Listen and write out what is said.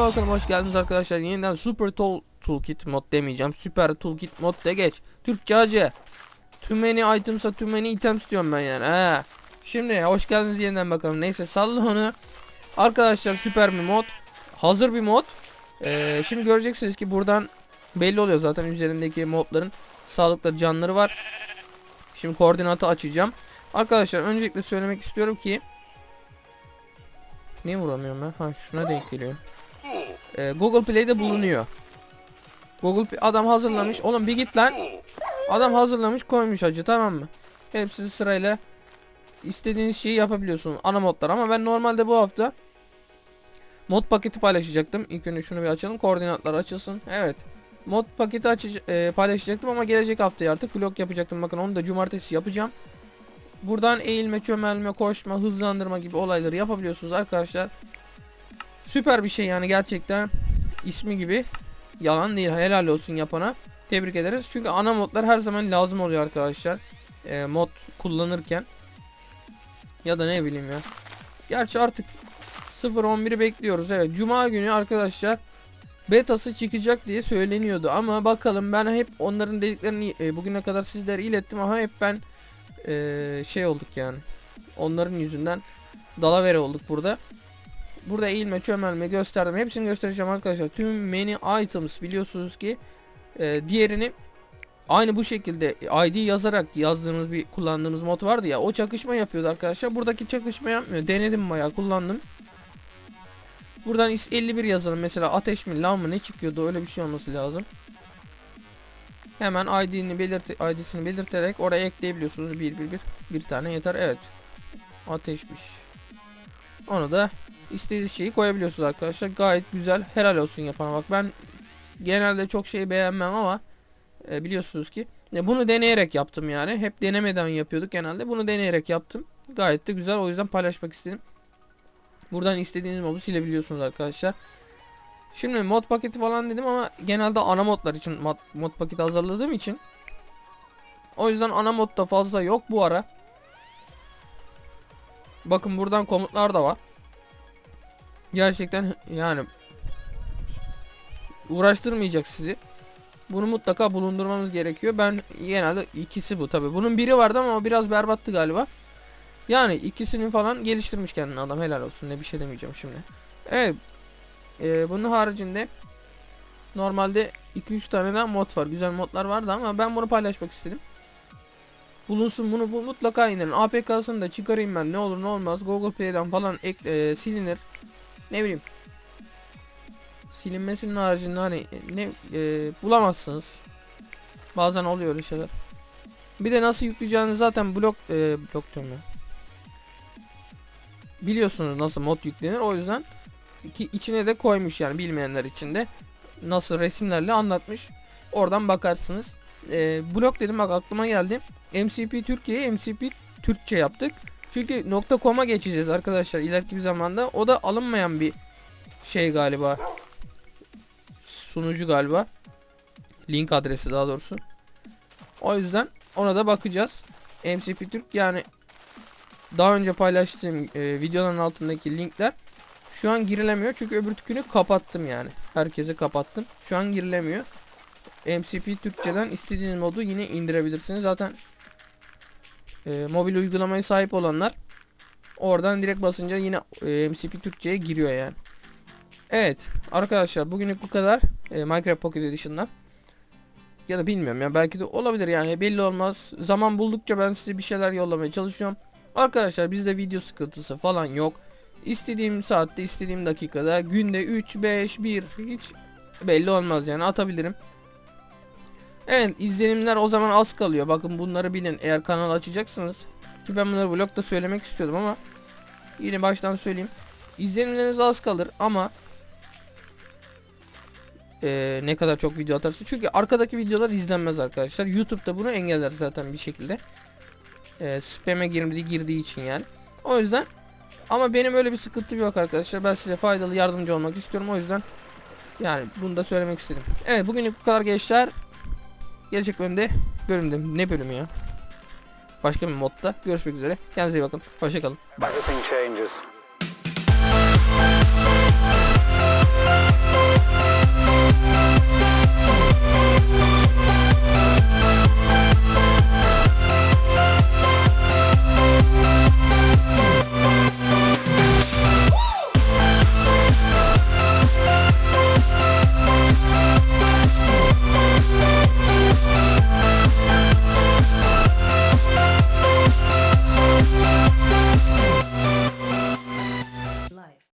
bakalım hoş geldiniz arkadaşlar. Yeniden Super Tool Toolkit mod demeyeceğim. Süper Toolkit mod de geç. Türkçe acı. Many items'a too many items diyorum ben yani. He. Şimdi hoş geldiniz yeniden bakalım. Neyse salla onu. Arkadaşlar süper bir mod. Hazır bir mod. Ee, şimdi göreceksiniz ki buradan belli oluyor zaten üzerindeki modların sağlıklı canları var. Şimdi koordinatı açacağım. Arkadaşlar öncelikle söylemek istiyorum ki Niye vuramıyorum ben? Ha şuna denk geliyor. Ee, Google Play'de bulunuyor. Google adam hazırlamış. Oğlum bir git lan. Adam hazırlamış koymuş acı tamam mı? Hepsi sırayla istediğiniz şeyi yapabiliyorsun. Ana modlar ama ben normalde bu hafta mod paketi paylaşacaktım. İlk önce şunu bir açalım. Koordinatlar açılsın. Evet. Mod paketi açıc e, paylaşacaktım ama gelecek haftaya artık vlog yapacaktım. Bakın onu da cumartesi yapacağım. Buradan eğilme, çömelme, koşma, hızlandırma gibi olayları yapabiliyorsunuz arkadaşlar. Süper bir şey yani gerçekten ismi gibi yalan değil. Helal olsun yapana. Tebrik ederiz. Çünkü ana modlar her zaman lazım oluyor arkadaşlar. Ee, mod kullanırken. Ya da ne bileyim ya. Gerçi artık 0.11'i bekliyoruz. Evet cuma günü arkadaşlar betası çıkacak diye söyleniyordu ama bakalım ben hep onların dediklerini e, bugüne kadar sizlere ilettim ama hep ben e, şey olduk yani. Onların yüzünden dalavere olduk burada. Burada eğilme, çömelme gösterdim. Hepsini göstereceğim arkadaşlar. Tüm many items biliyorsunuz ki e, diğerini aynı bu şekilde ID yazarak yazdığınız bir kullandığınız mod vardı ya. O çakışma yapıyordu arkadaşlar. Buradaki çakışma yapmıyor. Denedim bayağı kullandım. Buradan is- 51 yazalım. Mesela ateş mi, lav mı ne çıkıyordu? Öyle bir şey olması lazım. Hemen ID'ni belirt ID'sini belirterek oraya ekleyebiliyorsunuz. 1 1 1 bir tane yeter. Evet. Ateşmiş. Onu da istediğiniz şeyi koyabiliyorsunuz arkadaşlar. Gayet güzel. Helal olsun yapana bak. Ben genelde çok şey beğenmem ama e, biliyorsunuz ki e, bunu deneyerek yaptım yani. Hep denemeden yapıyorduk genelde. Bunu deneyerek yaptım. Gayet de güzel. O yüzden paylaşmak istedim. Buradan istediğiniz modu silebiliyorsunuz arkadaşlar. Şimdi mod paketi falan dedim ama genelde ana modlar için mod, mod paketi hazırladığım için o yüzden ana modda fazla yok bu ara. Bakın buradan komutlar da var. Gerçekten yani uğraştırmayacak sizi. Bunu mutlaka bulundurmamız gerekiyor. Ben genelde ikisi bu tabi. Bunun biri vardı ama o biraz berbattı galiba. Yani ikisini falan geliştirmiş kendini adam helal olsun ne bir şey demeyeceğim şimdi. Evet ee, bunun haricinde normalde 2-3 tane daha mod var. Güzel modlar vardı ama ben bunu paylaşmak istedim. Bulunsun bunu bu mutlaka indirin. APK'sını da çıkarayım ben ne olur ne olmaz. Google Play'den falan ek, e, silinir. Ne bileyim. Silinmesinin haricinde hani ne e, bulamazsınız. Bazen oluyor öyle şeyler. Bir de nasıl yükleyeceğinizi zaten blok e, blok diyorum ya. Biliyorsunuz nasıl mod yüklenir o yüzden ki içine de koymuş yani bilmeyenler için de nasıl resimlerle anlatmış. Oradan bakarsınız. Ee, blok dedim bak aklıma geldi. MCP Türkiye, MCP Türkçe yaptık. Çünkü .com'a geçeceğiz arkadaşlar ileriki bir zamanda. O da alınmayan bir şey galiba. Sunucu galiba. Link adresi daha doğrusu. O yüzden ona da bakacağız. MCP Türk yani daha önce paylaştığım e, videoların altındaki linkler şu an girilemiyor çünkü öbür tükünü kapattım yani. Herkese kapattım. Şu an girilemiyor. MCP Türkçeden istediğiniz modu yine indirebilirsiniz. Zaten e, mobil uygulamayı sahip olanlar oradan direkt basınca yine e, MCP Türkçe'ye giriyor yani. Evet arkadaşlar bugünlük bu kadar. E, Minecraft Pocket Edition'dan. Ya da bilmiyorum ya belki de olabilir yani belli olmaz. Zaman buldukça ben size bir şeyler yollamaya çalışıyorum. Arkadaşlar bizde video sıkıntısı falan yok. İstediğim saatte, istediğim dakikada, günde 3, 5, 1 hiç belli olmaz yani atabilirim. Evet izlenimler o zaman az kalıyor. Bakın bunları bilin eğer kanal açacaksınız. Ki ben bunları vlogda söylemek istiyordum ama yine baştan söyleyeyim. İzlenimleriniz az kalır ama ee, ne kadar çok video atarsın. Çünkü arkadaki videolar izlenmez arkadaşlar. YouTube'da bunu engeller zaten bir şekilde. Ee, spam'e girdiği, girdiği için yani. O yüzden ama benim öyle bir sıkıntım yok arkadaşlar. Ben size faydalı yardımcı olmak istiyorum. O yüzden yani bunu da söylemek istedim. Evet bugünlük bu kadar gençler. Gelecek bölümde bölümde ne bölümü ya? Başka bir modda görüşmek üzere. Kendinize iyi bakın. Hoşçakalın. Bye.